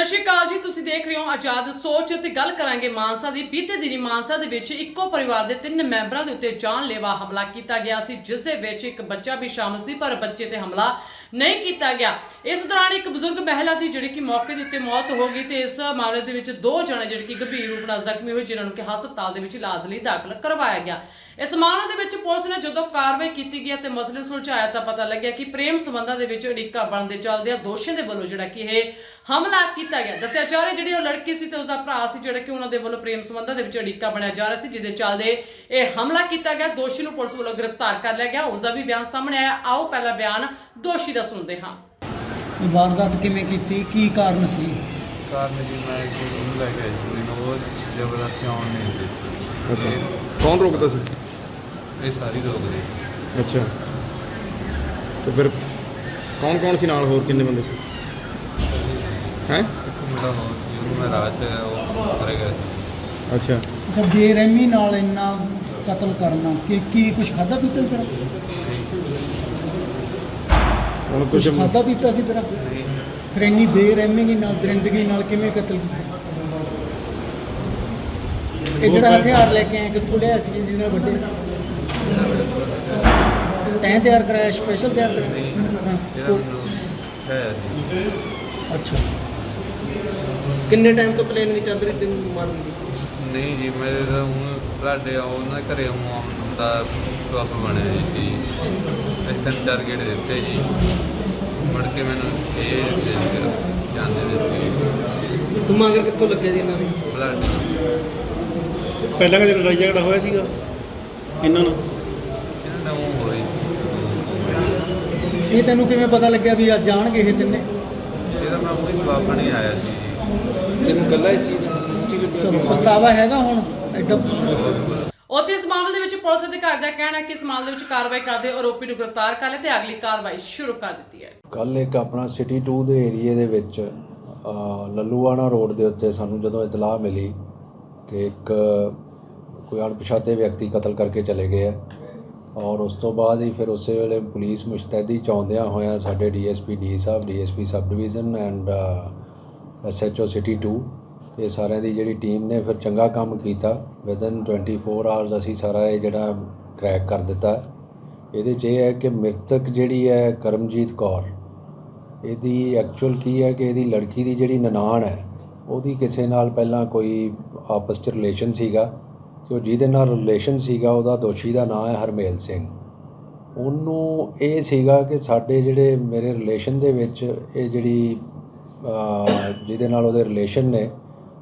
ਸਤਿ ਸ਼੍ਰੀ ਅਕਾਲ ਜੀ, ਤੁਸੀਂ ਦੇਖ ਰਹੇ ਹੋ ਆਜ਼ਾਦ ਸੋਚ ਤੇ ਗੱਲ ਕਰਾਂਗੇ ਮਾਨਸਾ ਦੀ। ਬੀਤੇ ਦਿਨੀ ਮਾਨਸਾ ਦੇ ਵਿੱਚ ਇੱਕੋ ਪਰਿਵਾਰ ਦੇ ਤਿੰਨ ਮੈਂਬਰਾਂ ਦੇ ਉੱਤੇ ਜਾਨਲੇਵਾ ਹਮਲਾ ਕੀਤਾ ਗਿਆ ਸੀ, ਜਿਸ ਦੇ ਵਿੱਚ ਇੱਕ ਬੱਚਾ ਵੀ ਸ਼ਾਮਲ ਸੀ, ਪਰ ਬੱਚੇ ਤੇ ਹਮਲਾ ਨਹੀਂ ਕੀਤਾ ਗਿਆ। ਇਸ ਦੌਰਾਨ ਇੱਕ ਬਜ਼ੁਰਗ ਮਹਿਲਾ ਦੀ ਜਿਹੜੀ ਕਿ ਮੌਕੇ ਦੇ ਉੱਤੇ ਮੌਤ ਹੋ ਗਈ ਤੇ ਇਸ ਮਾਮਲੇ ਦੇ ਵਿੱਚ ਦੋ ਜਣੇ ਜਿਹੜੇ ਕਿ ਗੰਭੀਰ ਰੂਪ ਨਾਲ ਜ਼ਖਮੀ ਹੋਏ, ਜਿਨ੍ਹਾਂ ਨੂੰ ਕਿ ਹਸਪਤਾਲ ਦੇ ਵਿੱਚ ਇਲਾਜ ਲਈ ਦਾਖਲ ਕਰਵਾਇਆ ਗਿਆ। ਇਸ ਮਾਮਲੇ ਦੇ ਵਿੱਚ ਪੁਲਿਸ ਨੇ ਜਦੋਂ ਕਾਰਵਾਈ ਕੀਤੀ ਗਈ ਤੇ ਮਸਲੇ ਨੂੰ ਸੁਲਝਾਇਆ ਤਾਂ ਪਤਾ ਲੱਗਿਆ ਕਿ ਪ੍ਰੇਮ ਸੰਬੰਧਾਂ ਦੇ ਵਿੱਚ ਅੜਿੱਕਾ ਬਣਨ ਦੇ ਚੱਲਦਿਆਂ ਦੋਸ਼ੀਆਂ ਦੇ ਵੱਲੋਂ ਜਿਹੜਾ ਕਿ ਇਹ ਹਮਲਾ ਕੀਤਾ ਗਿਆ। ਦੱਸਿਆ ਜਾ ਰਿਹਾ ਜਿਹੜੀ ਉਹ ਲੜਕੀ ਸੀ ਤੇ ਉਸਦਾ ਭਰਾ ਸੀ ਜਿਹੜਾ ਕਿ ਉਹਨਾਂ ਦੇ ਵੱਲੋਂ ਪ੍ਰੇਮ ਸੰਬੰਧਾਂ ਦੇ ਵਿੱਚ ਅੜਿੱਕਾ ਬਣਿਆ ਜਾ ਰਿਹਾ ਸੀ ਜਿਹਦੇ ਚੱਲਦੇ ਇਹ ਹਮਲਾ ਕੀਤਾ ਗਿਆ। ਦੋਸ਼ੀ ਨੂੰ ਪੁਲਿਸ ਵੱਲੋਂ ਗ੍ਰਿਫਤਾਰ ਕਰ ਲਿਆ ਗਿਆ। ਉਸਦਾ ਵੀ ਬਿਆਨ ਸਾਹਮਣੇ ਆਇਆ। ਆਓ ਪਹਿਲਾ ਬਿਆਨ ਦੋਸ਼ੀ ਦਾ ਸੁਣਦੇ ਹਾਂ। ਇਹ ਵਾਰਦਾਤ ਕਿਵੇਂ ਕੀਤੀ? ਕੀ ਕਾਰਨ ਸੀ? ਕਾਰਨ ਜੀ ਮੈਂ ਕੁੜੀ ਨੂੰ ਲੈ ਕੇ ਨੂੰ ਉਹ ਜ਼ਬਰਦਸਤੀ ਆਉਣ ਨਹੀਂ ਦਿੱਤੀ। ਅੱਛਾ। ਕੌਣ ਰੋਕਦਾ ਸੀ? ਇਹ- ਸਾਰੀ ਰੋਕ ਗਈ ਅੱਛਾ। ਤੇ ਫਿਰ ਕੌਣ ਕੌਣ ਸੀ ਨਾਲ? ਹੋਰ ਕਿੰਨੇ ਬੰਦੇ ਸੀ? ਹੈ? ਇੱਕ ਮੁੰਡਾ ਹੋਰ ਸੀ ਉਹਨੂੰ ਮੈਂ ਰਾਤ ਚ ਉਹ ਕਰ ਗਿਆ ਸੀ ਅੱਛਾ। ਅੱਛਾ ਬੇਰਹਿਮੀ ਨਾਲ ਇੰਨਾ ਕਤਲ ਕਰਨਾ ਕੀ ਕੀ ਕੁਝ ਖਾਦਾ ਪੀਤਾ ਸੀ ਤੇਰਾ? ਹੁਣ ਕੁਝ ਕੁਝ ਖਾਦਾ ਪੀਤਾ ਸੀ ਤੇਰਾ? ਫਿਰ ਇੰਨੀ ਬੇਰਹਿਮੀ ਨਾਲ ਦਰਿੰਦਗੀ ਨਾਲ ਕਿਵੇਂ ਕਤਲ ਕੀਤਾ? ਇਹ ਜਿਹੜਾ ਹਥਿਆਰ ਲੈ ਕੇ ਆਏ ਕਿੱਥੋਂ ਲਿਆ ਸੀ ਜਿਹਦੇ ਨਾਲ ਵੱਡੇ? ਤੈਂ ਤਿਆਰ ਕਰਾਇਆ ਸਪੈਸ਼ਲ ਤਿਆਰ ਕਰਾਇਆ? ਜਿਹੜਾ ਮੈਨੂੰ ਹੈ। ਸੀ ਅੱਛਾ। ਕਿੰਨੇ ਟਾਈਮ ਤੋਂ ਪਲੇਨ ਵਿੱਚ ਚੱਲ ਰਹੀ ਤੈਨੂੰ ਮਾਰਨ ਦੀ? ਨਹੀਂ ਜੀ ਮੇਰੇ ਤਾਂ ਹੁਣ ਤੁਹਾਡੇ ਉਹਨਾਂ ਘਰੇ ਆਉਣ ਦਾ ਸਵਾਬ ਬਣਿਆ ਜੀ ਸੀ। ਇਹ ਤਿੰਨ ਚਾਰ ਗੇੜੇ ਦਿੱਤੇ ਜੀ। ਮੁੜ ਕੇ ਮੈਨੂੰ ਇਹ ਦੇ ਦਿੱਤੇ ਜਾਂਦੇ ਦਿੱਤੇ ਤੂੰ ਮਗਰ ਕਿੱਥੋਂ ਲੱਗਿਆ ਸੀ ਇਹਨਾਂ ਬਲੱਡ ਪਹਿਲਾਂ ਕਦੇ ਲੜਾਈ ਝਗੜਾ ਹੋਇਆ ਸੀਗਾ? ਇਹਨਾਂ ਨਾਲ? ਇਹਨਾਂ ਦਾ ਉਹ ਹੋਈ। ਇਹ ਤੈਨੂੰ ਕਿਵੇਂ ਪਤਾ ਲੱਗਿਆ ਵੀ ਅੱਜ ਜਾਣਗੇ ਇਹ ਤਿੰਨੇ? ਇਹਦਾ ਮੈਂ ਉਹੀ ਸਵਾਬ ਬਣੀ ਆਇਆ ਸੀ ਜੀ। ਤੈਨੂੰ ਗੱਲਾਂ ਇਸ ਚੀਜ਼ ਦਾ ਚਲੋ ਪਛਤਾਵਾ ਹੈਗਾ ਹੁਣ ਐਡਾ ਉੱਥੇ ਇਸ ਮਾਮਲੇ ਦੇ ਵਿੱਚ ਪੁਲਿਸ ਅਧਿਕਾਰੀ ਦਾ ਕਹਿਣਾ ਹੈ ਕਿ ਇਸ ਮਾਮਲੇ ਦੇ ਵਿੱਚ ਕਾਰਵਾਈ ਕਰਦੇ ਆਰੋਪੀ ਨੂੰ ਗ੍ਰਿਫਤਾਰ ਕਰ ਲਿਆ ਤੇ ਅਗਲੀ ਕਾਰਵਾਈ ਸ਼ੁਰੂ ਕਰ ਦਿੱਤੀ ਹੈ। ਕੱਲ ਇੱਕ ਆਪਣਾ ਸਿਟੀ 2 ਦੇ ਏਰੀਏ ਦੇ ਵਿੱਚ ਅ, ਲੱਲੂਆਣਾ ਰੋਡ ਦੇ ਉੱਤੇ ਸਾਨੂੰ ਜਦੋਂ ਇਤਲਾਹ ਮਿਲੀ ਕਿ ਇੱਕ ਕੋਈ ਅਣਪਛਾਤੇ ਵਿਅਕਤੀ ਕਤਲ ਕਰਕੇ ਚਲੇ ਗਏ ਆ ਔਰ ਉਸ ਤੋਂ ਬਾਅਦ ਹੀ ਫਿਰ ਉਸੇ ਵੇਲੇ ਪੁਲਿਸ ਮੁਸ਼ਤੈਦੀ ਚ ਆਉਂਦਿਆਂ ਹੋਇਆਂ ਸਾਡੇ DSP D Sahib DSP sub division and SHO city 2 ਇਹ ਸਾਰਿਆਂ ਦੀ ਜਿਹੜੀ ਟੀਮ ਨੇ ਫਿਰ ਚੰਗਾ ਕੰਮ ਕੀਤਾ। ਵਿਦਨ 24 ਆਵਰਸ ਅਸੀਂ ਸਾਰਾ ਇਹ ਜਿਹੜਾ ਕ੍ਰੈਕ ਕਰ ਦਿੱਤਾ। ਇਹਦੇ 'ਚ ਇਹ ਹੈ ਕਿ ਮ੍ਰਿਤਕ ਜਿਹੜੀ ਹੈ ਕਰਮਜੀਤ ਕੌਰ, ਇਹਦੀ ਐਕਚੁਅਲ ਕੀ ਹੈ ਕਿ ਇਹਦੀ ਲੜਕੀ ਦੀ ਜਿਹੜੀ ਨਨਾਣ ਹੈ, ਉਹਦੀ ਕਿਸੇ ਨਾਲ ਪਹਿਲਾਂ ਕੋਈ ਆਪਸ 'ਚ ਰਿਲੇਸ਼ਨ ਸੀਗਾ ਤੇ ਉਹ ਜਿਹਦੇ ਨਾਲ ਰਿਲੇਸ਼ਨ ਸੀਗਾ, ਉਹਦਾ ਦੋਸ਼ੀ ਦਾ ਨਾਮ ਹੈ ਹਰਮੇਲ ਸਿੰਘ। ਉਹਨੂੰ ਇਹ ਸੀਗਾ ਕਿ ਸਾਡੇ ਜਿਹੜੇ ਮੇਰੇ ਰਿਲੇਸ਼ਨ ਦੇ ਵਿੱਚ ਇਹ ਜਿਹੜੀ ਜਿਹਦੇ ਨਾਲ ਉਹਦੇ ਰਿਲੇਸ਼ਨ ਨੇ,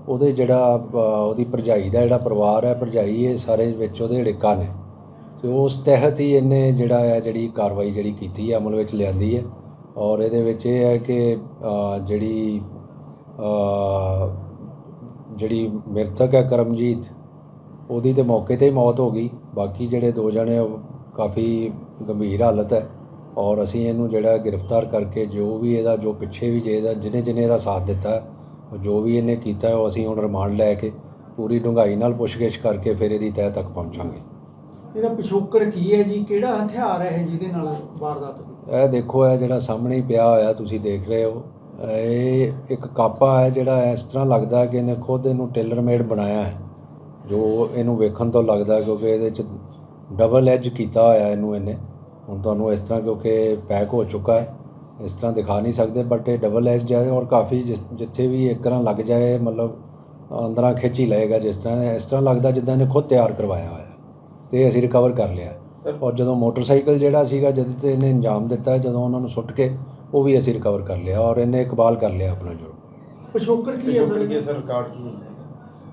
ਉਹਦੇ ਜਿਹੜਾ ਉਹਦੀ ਭਰਜਾਈ ਦਾ ਜਿਹੜਾ ਪਰਿਵਾਰ ਹੈ, ਭਰਜਾਈ ਇਹ ਸਾਰੇ ਵਿੱਚ ਉਹਦੇ ੜਿੱਕਾ ਨੇ। ਤੇ ਉਸ ਤਹਿਤ ਹੀ ਇਹਨੇ ਜਿਹੜਾ ਹੈ, ਜਿਹੜੀ ਕਾਰਵਾਈ ਜਿਹੜੀ ਕੀਤੀ ਹੈ, ਅਮਲ ਵਿੱਚ ਲਿਆਂਦੀ ਹੈ। ਔਰ ਇਹਦੇ ਵਿੱਚ ਇਹ ਹੈ ਕਿ ਜਿਹੜੀ ਜਿਹੜੀ ਮ੍ਰਿਤਕ ਹੈ ਕਰਮਜੀਤ, ਉਹਦੀ ਤੇ ਮੌਕੇ ਤੇ ਹੀ ਮੌਤ ਹੋ ਗਈ। ਬਾਕੀ ਜਿਹੜੇ ਦੋ ਜਣੇ ਉਹ ਕਾਫੀ ਗੰਭੀਰ ਹਾਲਤ ਹੈ। ਔਰ ਅਸੀਂ ਇਹਨੂੰ ਜਿਹੜਾ ਗ੍ਰਿਫਤਾਰ ਕਰਕੇ ਜੋ ਵੀ ਇਹਦਾ ਜੋ ਪਿੱਛੇ ਵੀ ਜਿਹਦਾ ਜਿਹਨੇ ਜਿਹਨੇ ਇਹਦਾ ਸਾਥ ਦਿੱਤਾ ਜੋ ਵੀ ਇਹਨੇ ਕੀਤਾ ਉਹ ਅਸੀਂ ਹੁਣ ਰਿਮਾਂਡ ਲੈ ਕੇ ਪੂਰੀ ਡੂੰਘਾਈ ਨਾਲ ਪੁੱਛਗਿੱਛ ਕਰਕੇ ਫਿਰ ਇਹਦੀ ਤਹਿ ਤੱਕ ਪਹੁੰਚਾਂਗੇ। ਇਹਦਾ ਪਿਛੋਕੜ ਕੀ ਹੈ ਜੀ? ਕਿਹੜਾ ਹਥਿਆਰ ਹੈ ਜਿਹਦੇ ਨਾਲ ਵਾਰਦਾਤ ਹੋਈ? ਇਹ ਦੇਖੋ ਇਹ ਜਿਹੜਾ ਸਾਹਮਣੇ ਪਿਆ ਹੋਇਆ ਤੁਸੀਂ ਦੇਖ ਰਹੇ ਹੋ। ਇਹ ਇੱਕ ਕਾਪਾ ਹੈ ਜਿਹੜਾ ਇਸ ਤਰ੍ਹਾਂ ਲੱਗਦਾ ਕਿ ਇਹਨੇ ਖੁਦ ਇਹਨੂੰ ਟੇਲਰ ਮੇਡ ਬਣਾਇਆ ਹੈ। ਜੋ ਇਹਨੂੰ ਵੇਖਣ ਤੋਂ ਲੱਗਦਾ ਕਿਉਂਕਿ ਇਹਦੇ ਚ ਡਬਲ ਐਜ ਕੀਤਾ ਹੋਇਆ ਇਹਨੂੰ ਇਹਨੇ। ਹੁਣ ਤੁਹਾਨੂੰ ਇਸ ਤਰ੍ਹਾਂ ਕਿਉਂਕਿ ਪੈਕ ਹੋ ਚੁੱਕਾ ਹੈ ਇਸ ਤਰ੍ਹਾਂ ਦਿਖਾ ਨਹੀਂ ਸਕਦੇ ਬਟ ਇਹ ਡਬਲ ਐਜ ਹੈ ਔਰ ਕਾਫੀ ਜਿੱਥੇ ਵੀ ਇੱਕ ਤਰ੍ਹਾਂ ਲੱਗ ਜਾਏ ਮਤਲਬ ਅੰਦਰਾਂ ਖਿੱਚ ਹੀ ਲਏਗਾ ਜਿਸ ਤਰ੍ਹਾਂ ਇਸ ਤਰ੍ਹਾਂ ਲੱਗਦਾ ਜਿੱਦਾਂ ਇਹਨੇ ਖੁਦ ਤਿਆਰ ਕਰਵਾਇਆ ਹੋਇਆ ਤੇ ਅਸੀਂ ਰਿਕਵਰ ਕਰ ਲਿਆ। ਔਰ ਜਦੋਂ ਮੋਟਰਸਾਈਕਲ ਜਿਹੜਾ ਸੀਗਾ ਜਦ ਤੇ ਇਹਨੇ ਅੰਜਾਮ ਦਿੱਤਾ ਜਦੋਂ ਉਹਨਾਂ ਨੂੰ ਸੁੱਟ ਕੇ ਉਹ ਵੀ ਅਸੀਂ ਰਿਕਵਰ ਕਰ ਲਿਆ ਔਰ ਇਹਨੇ ਇਕਬਾਲ ਕਰ ਲਿਆ ਆਪਣਾ ਜੁਰਮ। ਪਿਛੋਕੜ ਕੀ ਹੈ ਸਰ? ਸਰ? ਰਿਕਾਰਡ ਕੀ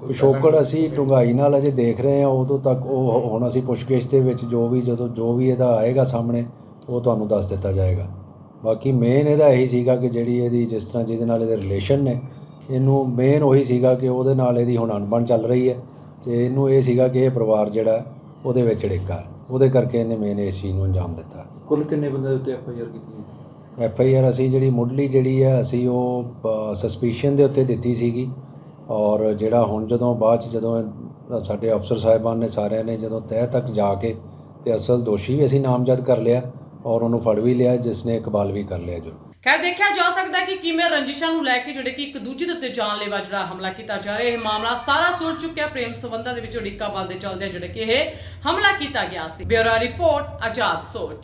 ਪਿਛੋਕੜ ਅਸੀਂ ਡੂੰਘਾਈ ਨਾਲ ਅਜੇ ਦੇਖ ਰਹੇ ਹਾਂ ਉਦੋਂ ਤੱਕ ਉਹ ਹੁਣ ਅਸੀਂ ਪੁੱਛਗਿੱਛ ਦੇ ਵਿੱਚ ਜੋ ਵੀ ਜਦੋਂ ਜੋ ਵੀ ਇਹਦਾ ਆਏਗਾ ਸਾਹਮਣੇ ਉਹ ਤੁਹਾਨੂੰ ਦੱਸ ਦਿੱਤਾ ਜਾਏਗਾ। ਬਾਕੀ ਮੇਨ ਇਹਦਾ ਇਹੀ ਸੀਗਾ ਕਿ ਜਿਹੜੀ ਇਹਦੀ ਜਿਸ ਤਰ੍ਹਾਂ ਜਿਹਦੇ ਨਾਲ ਇਹਦੇ ਰਿਲੇਸ਼ਨ ਨੇ ਇਹਨੂੰ ਮੇਨ ਉਹੀ ਸੀਗਾ ਕਿ ਉਹਦੇ ਨਾਲ ਇਹਦੀ ਹੁਣ ਅਣਬਣ ਚੱਲ ਰਹੀ ਹੈ ਤੇ ਇਹਨੂੰ ਇਹ ਸੀਗਾ ਕਿ ਇਹ ਪਰਿਵਾਰ ਜਿਹੜਾ ਉਹਦੇ ਵਿੱਚ ੜਿੱਕਾ ਉਹਦੇ ਕਰਕੇ ਇਹਨੇ ਮੇਨ ਇਸ ਚੀਜ਼ ਨੂੰ ਅੰਜਾਮ ਦਿੱਤਾ। ਕੁੱਲ ਕਿੰਨੇ ਬੰਦੇ ਦੇ ਉੱਤੇ ਐਫ ਆਈ ਆਰ ਕੀਤੀ ਹੈ ਐਫ ਆਈ ਆਰ ਅਸੀਂ ਜਿਹੜੀ ਮੁੱਢਲੀ ਜਿਹੜੀ ਹੈ ਅਸੀਂ ਉਹ ਸਸਪੀਸ਼ਨ ਦੇ ਉੱਤੇ ਦਿੱਤੀ ਸੀਗੀ। ਔਰ ਜਿਹੜਾ ਹੁਣ ਜਦੋਂ ਬਾਅਦ ਚ ਜਦੋਂ ਸਾਡੇ ਅਫਸਰ ਸਾਹਿਬਾਨ ਨੇ ਸਾਰਿਆਂ ਨੇ ਜਦੋਂ ਤਹਿ ਤੱਕ ਜਾ ਕੇ ਤੇ ਅਸਲ ਦੋਸ਼ੀ ਵੀ ਅਸੀਂ ਨਾਮਜ਼ਦ ਕਰ ਲਿਆ ਔਰ ਉਹਨੂੰ ਫੜ ਵੀ ਲਿਆ, ਜਿਸ ਨੇ ਇਕਬਾਲ ਵੀ ਕਰ ਲਿਆ ਜੋ। ਖੈਰ, ਦੇਖਿਆ ਜਾ ਸਕਦਾ ਕਿ ਕਿਵੇਂ ਰੰਜਿਸ਼ਾਂ ਨੂੰ ਲੈ ਕੇ ਜਿਹੜੇ ਕਿ ਇੱਕ ਦੂਜੇ ਦੇ ਉੱਤੇ ਜਾਨਲੇਵਾ ਜਿਹੜਾ ਹਮਲਾ ਕੀਤਾ ਜਾ ਰਿਹਾ, ਇਹ ਮਾਮਲਾ ਸਾਰਾ ਸੁਲਝ ਚੁੱਕਿਆ ਪ੍ਰੇਮ ਸੰਬੰਧਾਂ ਦੇ ਵਿੱਚ ਉਡੀਕਾ ਬਲ ਦੇ ਚੱਲਦੇ ਜਿਹੜੇ ਕਿ ਇਹ ਹਮਲਾ ਕੀਤਾ ਗਿਆ ਸੀ। ਬਿਊਰੋ ਰਿਪੋਰਟ, ਆਜ਼ਾਦ ਸੋਚ।